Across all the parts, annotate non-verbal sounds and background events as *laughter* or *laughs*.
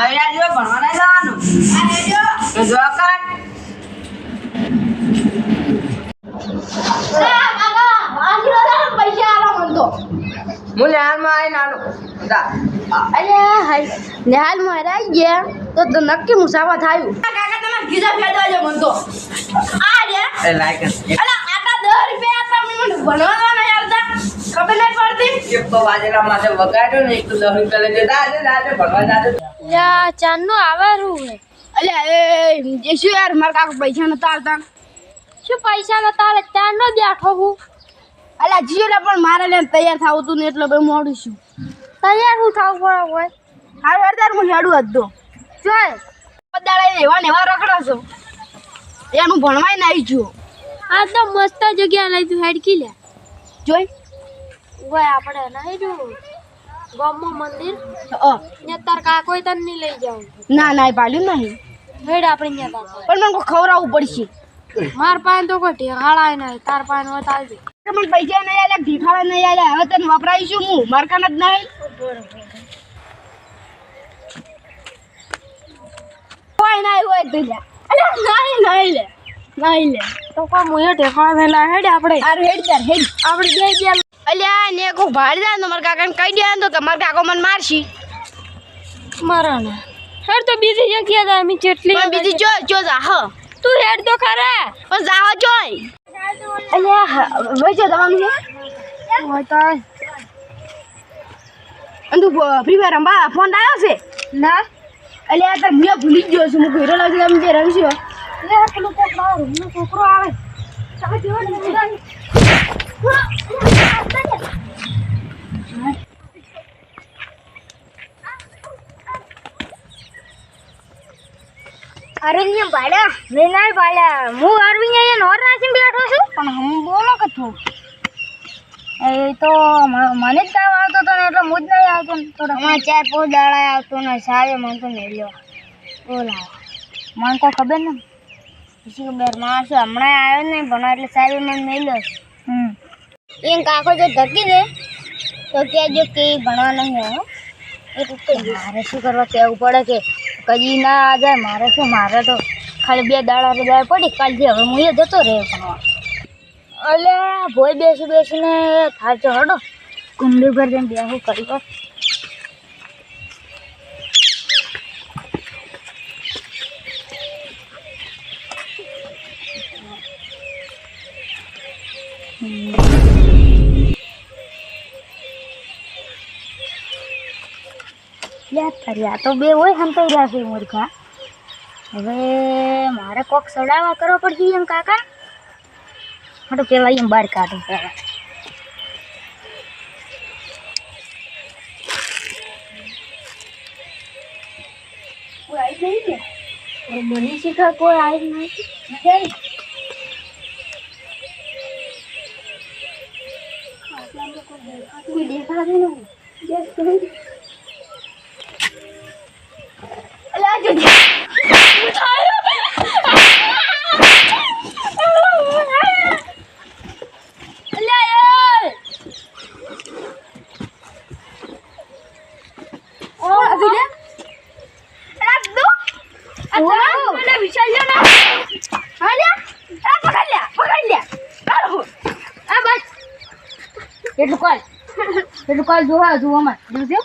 બૈરા જેવો ભણવા જવાનું. તો જો હું હાય નિહાલ ગયા તો નક્કી મુસાફા થયું કાકા તમે ગીઝા ફેદવા જો. મન તો આ રે એ લાઈક અલા આટા 10 રૂપિયા મને ભણવા ખબર નહીં પડતી વાજેલા માથે વગાડ્યો ને એક દસ રૂપિયા લઈ જતા આજે આજે ભણવા જાતે યા ચાંદનો આવારું હે અલ્યા એ એ શું યાર મારા કાકા પૈસા નતા આવતા શું પૈસા નતા આલે ચાંદનો બેઠો હું. અલ્યા જીઓલા પણ મારે તૈયાર થવું તું ને એટલે બે મોડું છું. તૈયાર હું થાવું પડે હોય હાર હરદાર હું હેડું હતો જોય બદાડા એવા ને એવા રખડો છો. એનું ભણવાય ના આવી જુઓ. આ તો મસ્ત જગ્યા લઈ તું હેડકી લે. જોઈ? ઓય આપણે નહીં જોયું ગામમાં મંદિર. ને તાર કાકો તને નહીં લઈ જાવ ના ના પાડ્યું નહીં. હેડ આપણે તાર પણ મને ખવડાવવું પડશે. માર પાસે તો કોઈ ઢેહાળાય નહીં તાર પાસે બતાવજે મને પૈસા નહીં આલ્યા ભીખાડા નહીં આલ્યા. હવે તને વપરાઈશું હું મારકાન જ નહીં. કોઈ નહીં હોય તો લ્યા અલ્યા નહીં નહીં લે નહીં લે. તો કોઈ મુએ ઢેકાળા મેલા હેડ આપણે. આર હેડ તાર હેડ. આપણે બે બે અલ્યા ને કો ભાડી જાય તો મારા કાકાને કહી દે તો કે મારા કાકો મને મારશી. મારા ને હેડ તો બીજી જગ્યા જાય મી ચેટલી પણ બીજી જો જો જા હ. તું હેડ તો ખરા. પણ જાહો જોય અલ્યા વજો તમામ છે હોય તો અને ફ્રી ફાયર રમવા ફોન આવ્યો છે? ના. અલ્યા તાર મેં ભૂલી ગયો છું હું ઘેરો લાગી તમે જે રમશો લે પેલો કોક મારો છોકરો આવે. તમે જોવો અરણ્ય ભાડા મેં ના ભાડા. હું અરવિંદ અહીંયા નોર નાખીને બેઠો છું. પણ હું બોલો કે તું? એ તો મને જ કામ આવતો હતો ને એટલે હું જ નહીં આવતો થોડો. અમારે ચાર પાંચ દાડા આવતો ને સાહેબ મને તો મેળ્યો બોલા મને તો ખબર ને પછી ખબર? માણસો હમણાં આવ્યો નહીં ભણવા એટલે સાહેબ મને મેળ્યો હમ. એ કાકો જો ધકી દે, તો કહેજો કે ભણવા નહીં આવ્યો એટલે મારે શું કરવા કહેવું પડે કે કદી ના આ જાય, મારે શું, મારે તો ખાલી બે દાડા રજા પડી કાલથી હવે હું એ જતો રહે ભણવા. અલે ભોય બેસી બેસીને થાચો હડો કુંડી પર જઈને બેહું કરી કર આ તો બે હોય હંતાઈ રહ્યા છે મૂર્ખા. હવે મારે કોક સડાવા કરવો પડશે એમ કાકા. હાટું પેલા એમ બહાર કાઢું પેલા મને શીખા, કોઈ આવી નથી. નથી અલ્યા જો અલ્યા ઓ આ લે અલા દો આ મને વિશાલ જો ના હા લે આ પકડ લે પકડ લે આલો આ બસ એટલું કોલ એટલું કોલ જોવા જોવામાં જોજો.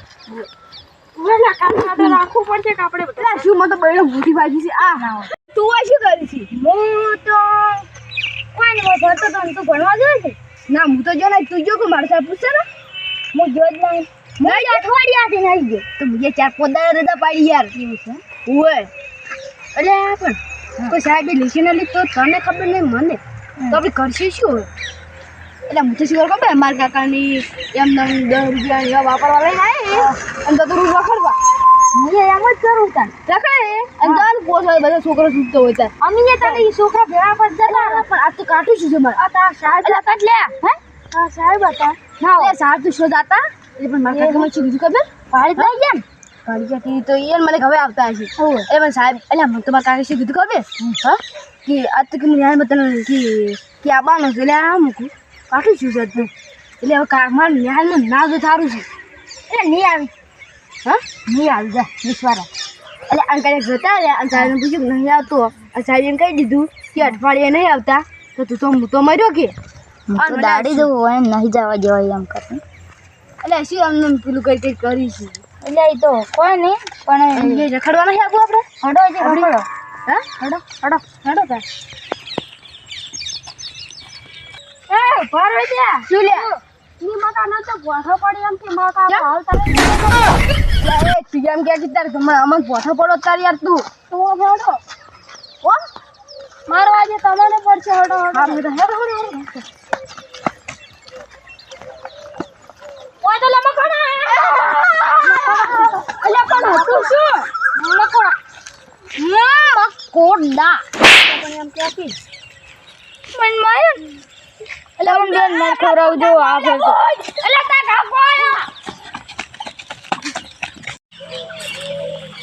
ઓલા કાકા તો રાખવું પડશે કે આપણે બધા? શું મને તો બૈડો મોટી ભાગી છે. આ. તું આ શું કરી છે? હું તો કોઈ નહીં ભણતો તો તું ભણવા જોઈએ છે? ના હું તો જો ને તું જો કે મારા સાથે પૂછશે ને. હું જો જ નહીં હું અઠવાડિયાથી નહીં ગયો. તો મુજે ચાર પોતા રજા પાડી યાર. એવું છે? ઓય અરે પણ. કોઈ સાહેબ લીસી ના લીધ તો તને ખબર નહીં મને. તો આપણે કરશે શું? હવે એટલે હું તો શું ખબર મારા કાકાની એમ નમ દસ રૂપિયા એવા વાપરવા લઈને આવે અને તો તું રખડવા. એ એમ જ કરું તાન. રખડે અને ચાલ પોસ હોય બધા છોકરો છૂટતો હોય ત્યાં અમે એ તને ઈ છોકરા ભેળા પર જતા પણ આ તો કાઢું છું મારે આ તારા સાહેબ એટલે કટ લે હે? હા સાહેબ હતા. ના એટલે સાહેબ તો શોધ આતા. એટલે પણ મારા કાકામાં શું કીધું ખબર? પાડી લઈ ગયા ને કાઢી જતી તો એ મને હવે આવતા હશે. હોવે. એ પણ સાહેબ એટલે મને તમારા કાકા શું કીધું ખબર? હા? કે આ તો કે મને તને કે કે આવવાનું છે એટલે આ મૂકું? કાઠું છું સર. તું એટલે હવે કા મારું ન્યાયમાં ના જો સારું છે. એટલે નહીં આવી. હા? નહીં આવી જા વિશ્વારા એટલે અંકલે જતા રહ્યા. અને પૂછ્યું નહીં આવતો. અને એમ કહી દીધું કે અઠવાડિયે નહીં આવતા. તો તું તો હું તો મર્યો કે? દાડી દઉં હોય નહીં જવા જવાય એમ કરે એટલે શું અમને પેલું કઈ કઈ કરીશું? એટલે એ તો કોઈ નહીં પણ રખડવા નહીં આપવું આપણે? હડો હડો. હા હડો હડો હડો. એ ભાર ત્યાં શું લે? ની માતા ન તો ગોઠો પડી એમ કે માતા? હાલ તમે લે, એ તું એમ કે કે તારે તમને અમન પોઠો પડો તાર યાર તું. તો હડો ઓ મારો આજે તમને પડશે હડો હડો. હેડો હેડો ઓય તો લમા *laughs* અલ્યા પણ હતું શું? મકોડા મકોડા પણ એમ ક્યાંથી? મન માય બેન ના ખવડાવજો આ ફેર તો.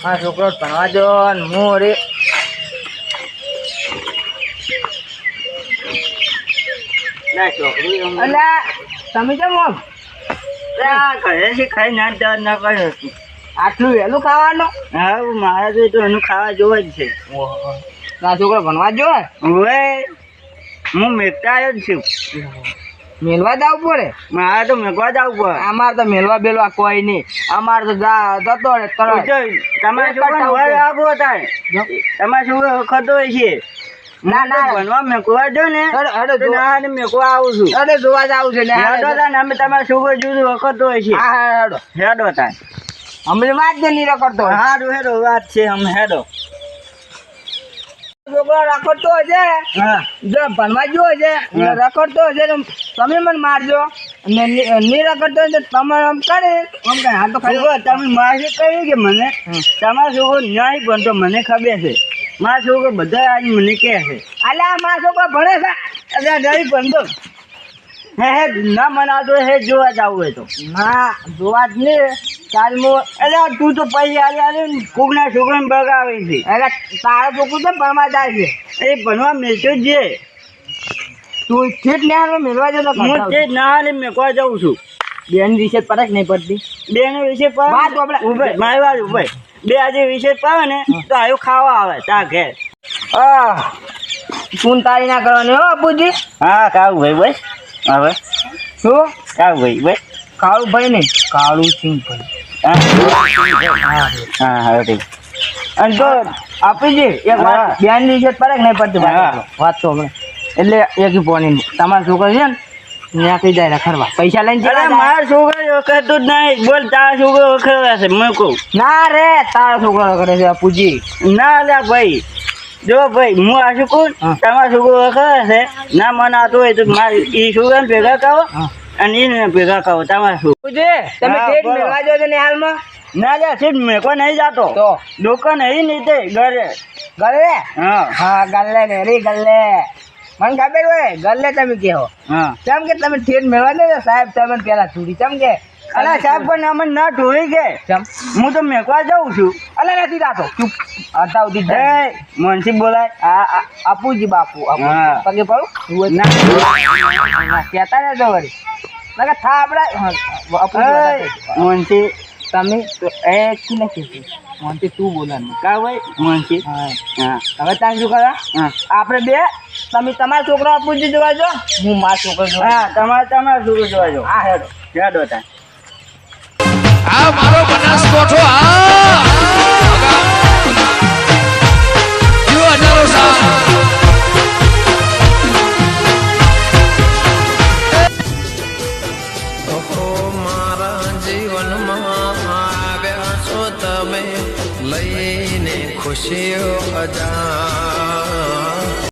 હા છોકરો ભણવા જો ને હું રે. તમે કેમ આમ? ઘરેથી ખાઈ ના જવા ના છું આટલું વહેલું ખાવાનું? હા મારે તો એનું ખાવા જોવા જ છે. ના છોકરો ભણવા જો હવે હું આવ્યો જ છું. મેલવા જ આવવું પડે? મારે તો મેઘવા જ આવવું અમારે તો મેલવા બેલવા કોઈ નહીં. અમારે તો જતો રે તમારે શું થાય. તમારે શું ખતો હોય છે. ના, ના. તો ભણવા મેકવા જો ને અરે, તો મેકવા આવું છું. અરે જોવા જ આવું છે ને હેડો તાન અમે તમારે શું જુદું વખત હોય છે. હા હેડો. હેડો તાન હમણાં વાત જ નહીં હોય. હારું હેડો વાત છે અમે હેડો. છોકરો રખડતો હશે હા. જો ભણવા જો હશે. રખડતો હશે તો તમે મને મારજો. ને નહીં રખડતો તો તમે આમ કરે. આમ કઈ હા તો ખબર તમે મારે કહ્યું કે મને તમારો છોકરો નહીં ભણતો મને ખબર છે. મારા છોકરો બધા આજ મને કહે છે. અલ્યા મારા છોકરો ભણે છે. અરે નહીં ભણતો. હે હે ના મનાતો હે જોવા જવું હોય તો. ના જોવા જ નહીં. ચાલ મો અરે તું તો પૈસા આલે ને કોકના છોકરાને બગાવે છે. એટલે તારા છોકરું ભણવા જાય છે. એ ભણવા જ છે. તું ઠીક ના મેળવા જતો હું તે ના મેકવા જાઉં છું. બેન વિશે પડક નહીં પડતી. બેન વિશે પાવે વાત આપણે- ઉભે મારી વાત ઉભે. બે આજે વિશે પાવે ને તો આવ્યું ખાવા આવે તા ઘેર. આહ ફોન તારી ના કરવાની હો અબુજી હા કાવું ભાઈ બસ હવે શું? કાવું ભાઈ બસ કાળું ભાઈ નહીં કાળું સિંહ ભાઈ. હા હા ઠીક અને જો આપી દે એક. વાત બેનની છે પરક નહીં પડતી વાત તો હમણાં એટલે એક પોની તમારો છોકરો છે ને ત્યાં કઈ જાય રખડવા પૈસા લઈને અરે. મારા છોકરા વખત જ નહીં બોલ તારા છોકરો વખત છે મેં કહું ના રે તારો છોકરો રખડે છે અપુજી ના લે ભાઈ જો ભાઈ હું આ શું કહું તમારો છોકરો વખત હશે ના મનાતો હોય તો મારે એ છોકરાને ભેગા કરો હા. અને એને ભેગા કરો તમારે શું? તમે હા, મેળવા જો ને હાલમાં? ના લ્યા સીટ મેકો નહીં જાતો. તો? દુકાન નહીં નહીં તે ઘરે. ગલ્લે હા. હા ગલ્લે ને રી ગલ્લે. મને ખબર હોય ગલ્લે તમે કહો. હા. કેમ કે તમે ઠેઠ મેળવા દે સાહેબ તમે પેલા છૂટી કેમ કે અલા સાહેબ પણ અમને ના ઢોઈ કે હું તો મેકવા જાઉં છું. અલા નથી રાતો. ચૂપ. હતા ઉધી એ મનસી બોલાય. આ આપુજી બાપુ. પગે પડું. ના. કહેતા ને વળી. લગા થા આપણે. મનસી તમે એ કી નથી કીધું. મને તું બોલાનું કા ભાઈ? મનસી હા. હવે ત્યાં શું કરવા હા. આપણે બે તમે તમારા છોકરો આપુજી જોવા જો હું મારા છોકરો જોવા હા તમારે તમારા છોકરો જોવા જો હા હેડો. હેડો તા આ મારો બનાસકોઠો આ